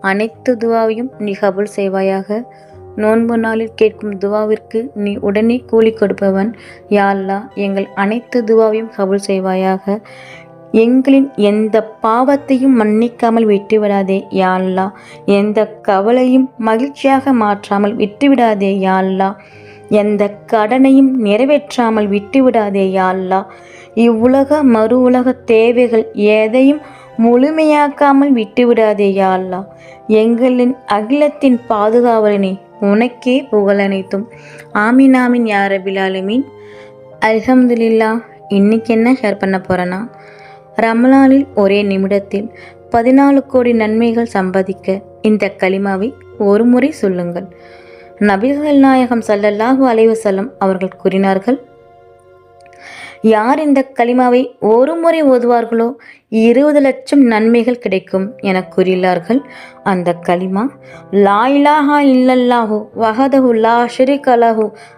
அனைத்து துவாவையும் நீ கபுல் செய்வாயாக. நோன்பு நாளில் கேட்கும் துவாவிற்கு நீ உடனே கூலி கொடுப்பவன். யாழ்லா எங்கள் அனைத்து துவாவையும் கபுல் செய்வாயாக. எங்களின் எந்த பாவத்தையும் மன்னிக்காமல் விட்டுவிடாதே யாழ்லா எந்த கவலையும் மகிழ்ச்சியாக மாற்றாமல் விட்டுவிடாதே யாழ்லா எந்த கடனையும் நிறைவேற்றாமல் விட்டுவிடாதே யாழ்லா இவ்வுலக மறு உலக தேவைகள் எதையும் முழுமையாக்காமல் விட்டுவிடாதே யாழ்லா எங்களின் அகிலத்தின் பாதுகாவலனே உனக்கே புகழ் அனைத்தும். ஆமீன் ஆமீன் யா ரபில் அல்ஹம்துலில்லா இன்னைக்கு என்ன ஷேர் பண்ண போகிறேன்னா ரமலானில் ஒரே நிமிடத்தில் பதினாலு கோடி நன்மைகள் சம்பாதிக்க இந்த களிமாவை ஒரு முறை சொல்லுங்கள். நபிகள் நாயகம் சல்லல்லாஹு அலைவசல்லம் அவர்கள் கூறினார்கள் யார் இந்த கலிமாவை ஒரு முறை ஓதுவார்களோ இருபது லட்சம் நன்மைகள் கிடைக்கும் என கூறியுள்ளார்கள். அந்த கலிமா லா இல்லல்லாஹு வஹதஹு லா ஷரீக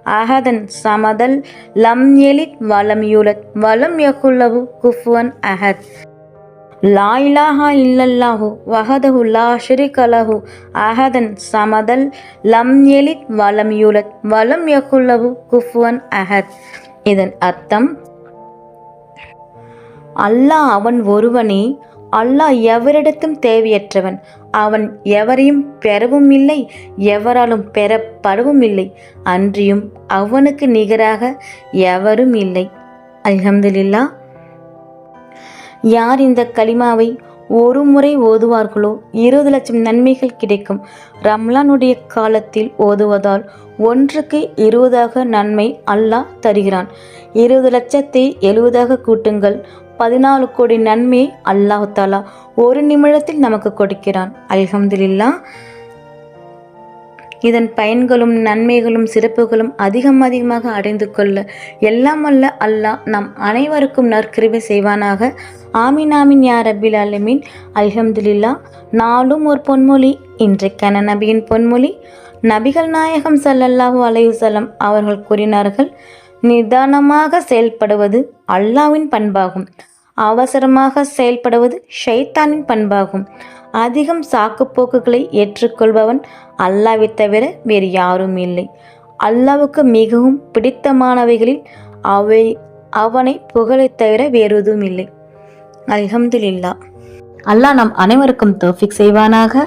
அஹதன் சமதல் லம் எலித் வலம் யூலத் வலம் யகுல்லஹு குஃபுவன் அஹத். லா இல்லல்லாஹு வஹதஹு லா ஷரீக அஹதன் சமதல் லம் எலித் வலம் யூலத் வலம் யகுல்லஹு குஃபுவன் அஹத். இதன் அர்த்தம் அல்லாஹ் அவன் ஒருவனே. அல்லாஹ் எவரிடத்தும் தேவையற்றவன். அவன் எவரையும் பெறவும் இல்லை எவராலும் பெறப்படவும் இல்லை. அன்றியும் அவனுக்கு நிகராக எவரும் இல்லை. அல்ஹம்துலில்லா யார் இந்த கலிமாவை ஒரு முறை ஓதுவார்களோ இருபது லட்சம் நன்மைகள் கிடைக்கும். ரம்லானுடைய காலத்தில் ஓதுவதால் ஒன்றுக்கு இருபதாக நன்மை அல்லாஹ் தருகிறான். இருபது லட்சத்தை எழுபதாக கூட்டுங்கள் பதினாலு கோடி நன்மை அல்லாஹாலா ஒரு நிமிடத்தில் நமக்கு கொடுக்கிறான். அல்ஹம்துலில்லா. இதன் பயன்களும் நன்மைகளும் சிறப்புகளும் அதிகம் அதிகமாக அடைந்து கொள்ள எல்லாம் அல்ல அல்லாஹ் நம் அனைவருக்கும் நற்கிருபை செய்வானாக. ஆமீன் ஆமீன் யார் அபில் அலமீன் அல்ஹம்துலில்லா. நாளும் ஒரு பொன்மொழி இன்றைக்கான நபியின் பொன்மொழி. நபிகள் நாயகம் சல்லல்லாஹூ அலையுசல்லம் அவர்கள் கூறினார்கள் நிதானமாக செயல்படுவது அல்லாவின் பண்பாகும். அவசரமாக செயல்படுவது ஷைத்தானின் பண்பாகும். அதிகம் சாக்குப்போக்குகளை ஏற்றுக்கொள்பவன் அல்லாவை தவிர வேறு யாரும் இல்லை. அல்லாவுக்கு மிகவும் பிடித்தமானவைகளில் அவை அவனை புகழைத் தவிர வேறு எதுவும் இல்லை. அல்ஹம்துல்லா அல்லாஹ் நம் அனைவருக்கும் தோஃபிக் செய்வானாக.